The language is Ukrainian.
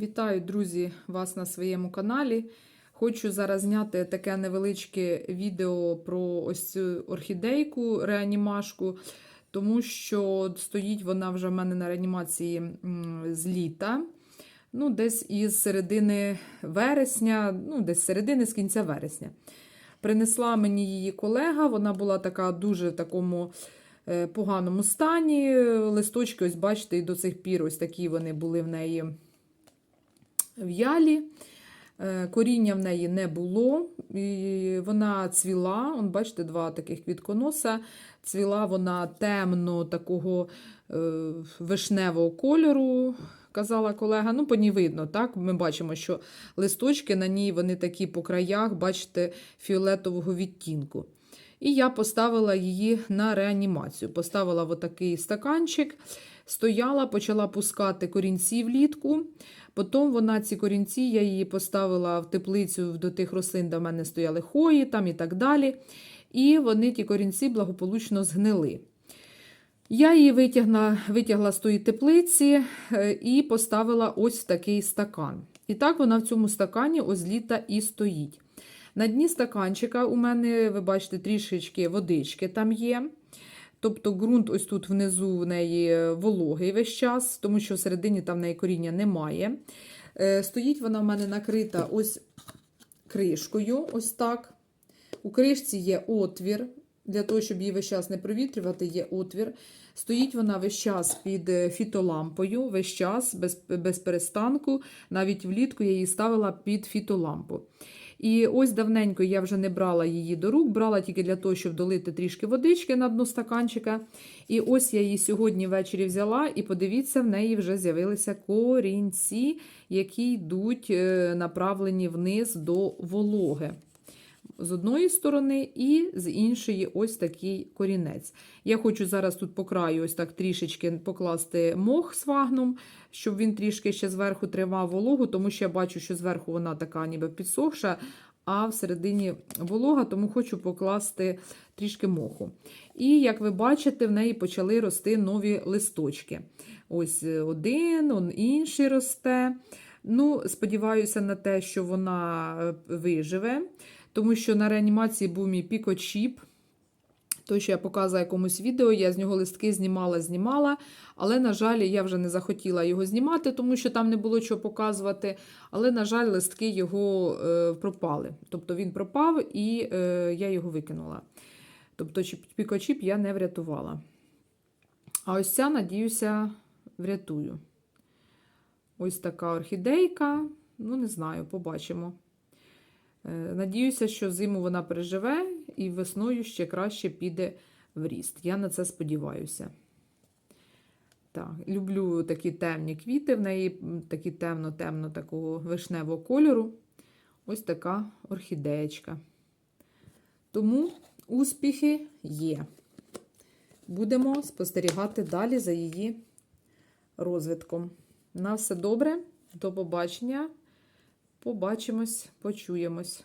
Вітаю, друзі, вас на своєму каналі. Хочу зараз зняти таке невеличке відео про ось цю орхідейку реанімашку, тому що стоїть вона вже в мене на реанімації з літа. Ну, десь із середини вересня, ну, десь з середини з кінця вересня. Принесла мені її колега, вона була така дуже в такому е, поганому стані. Листочки, ось бачите, і до цих пір ось такі вони були в неї в'ялі. Е, Коріння в неї не було, і вона цвіла. Он, бачите, два таких квітконоса. Цвіла вона темно такого е, вишневого кольору, казала колега. Ну, по ній видно, так? Ми бачимо, що листочки на ній вони такі по краях, бачите, фіолетового відтінку. І я поставила її на реанімацію. Поставила в отакий стаканчик, стояла, почала пускати корінці влітку. Потім вона ці корінці, я її поставила в теплицю до тих рослин, де в мене стояли хої там і так далі. І вони, ті корінці, благополучно згнили. Я її витягла, витягла з тої теплиці е, і поставила ось в такий стакан. І так вона в цьому стакані ось літа і стоїть. На дні стаканчика у мене, ви бачите, трішечки водички там є. Тобто ґрунт ось тут внизу в неї вологий весь час, тому що всередині там в неї коріння немає. Е, Стоїть вона в мене накрита ось кришкою, ось так. У кришці є отвір, для того, щоб її весь час не провітрювати, є отвір. Стоїть вона весь час під е, фітолампою, весь час, без, без перестанку. Навіть влітку я її ставила під фітолампу. І ось давненько я вже не брала її до рук, брала тільки для того, щоб долити трішки водички на дно стаканчика. І ось я її сьогодні ввечері взяла, і подивіться, в неї вже з'явилися корінці, які йдуть е, направлені вниз до вологи. З одної сторони, і з іншої ось такий корінець. Я хочу зараз тут по краю ось так трішечки покласти мох з вагном, щоб він трішки ще зверху тримав вологу, тому що я бачу, що зверху вона така ніби підсохша, а всередині волога, тому хочу покласти трішки моху. І, як ви бачите, в неї почали рости нові листочки. Ось один, он інший росте. Ну, Сподіваюся на те, що вона е, виживе, тому що на реанімації був мій пікочіп. Той, що я показую якомусь відео, я з нього листки знімала, знімала. Але, на жаль, я вже не захотіла його знімати, тому що там не було чого показувати. Але, на жаль, листки його е, пропали. Тобто він пропав і е, я його викинула. Тобто, пікочіп я не врятувала. А ось ця, надіюся, врятую. Ось така орхідейка. Ну, не знаю, побачимо. Е, Надіюся, що зиму вона переживе і весною ще краще піде в ріст. Я на це сподіваюся. Так, Люблю такі темні квіти, в неї такі темно-темно такого вишневого кольору. Ось така орхідеєчка. Тому успіхи є. Будемо спостерігати далі за її розвитком. На все добре, до побачення. Побачимось, почуємось.